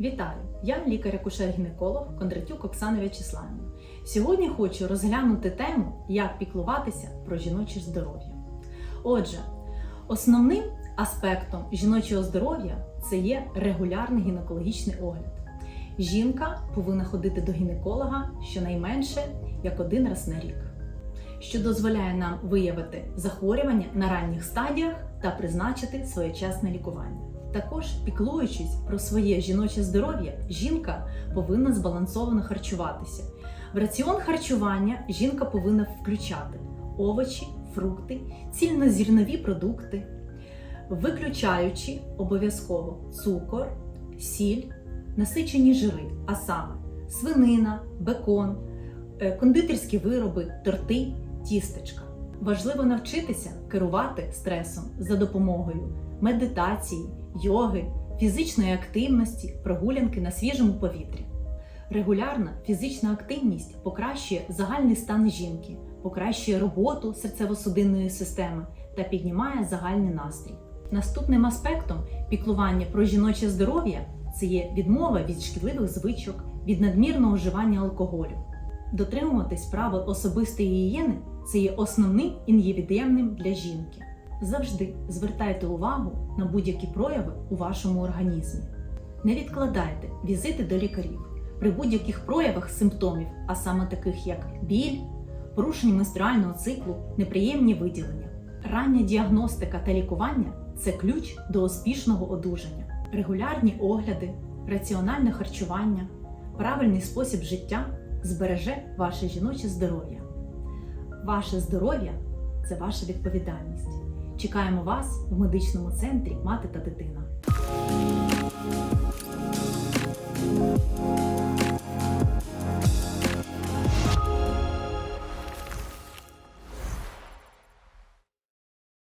Вітаю! Я лікар-акушер-гінеколог Кондратюк Оксана В'ячеславівна. Сьогодні хочу розглянути тему, як піклуватися про жіноче здоров'я. Отже, основним аспектом жіночого здоров'я це є регулярний гінекологічний огляд. Жінка повинна ходити до гінеколога щонайменше як один раз на рік, що дозволяє нам виявити захворювання на ранніх стадіях та призначити своєчасне лікування. Також, піклуючись про своє жіноче здоров'я, жінка повинна збалансовано харчуватися. В раціон харчування жінка повинна включати овочі, фрукти, цільнозірнові продукти, виключаючи обов'язково цукор, сіль, насичені жири, а саме свинина, бекон, е, кондитерські вироби, торти, тістечка. Важливо навчитися керувати стресом за допомогою медитації, йоги, фізичної активності, прогулянки на свіжому повітрі. Регулярна фізична активність покращує загальний стан жінки, покращує роботу серцево-судинної системи та піднімає загальний настрій. Наступним аспектом піклування про жіноче здоров'я це є відмова від шкідливих звичок, від надмірного вживання алкоголю. Дотримуватись правил особистої гігієни це є основним інгібідемним для жінки. Завжди звертайте увагу на будь-які прояви у вашому організмі. Не відкладайте візити до лікарів при будь-яких проявах симптомів, а саме таких як біль, порушення менструального циклу, неприємні виділення. Рання діагностика та лікування це ключ до успішного одужання. Регулярні огляди, раціональне харчування, правильний спосіб життя збереже ваше жіноче здоров'я. Ваше здоров'я це ваша відповідальність. Чекаємо вас в медичному центрі Мати та дитина.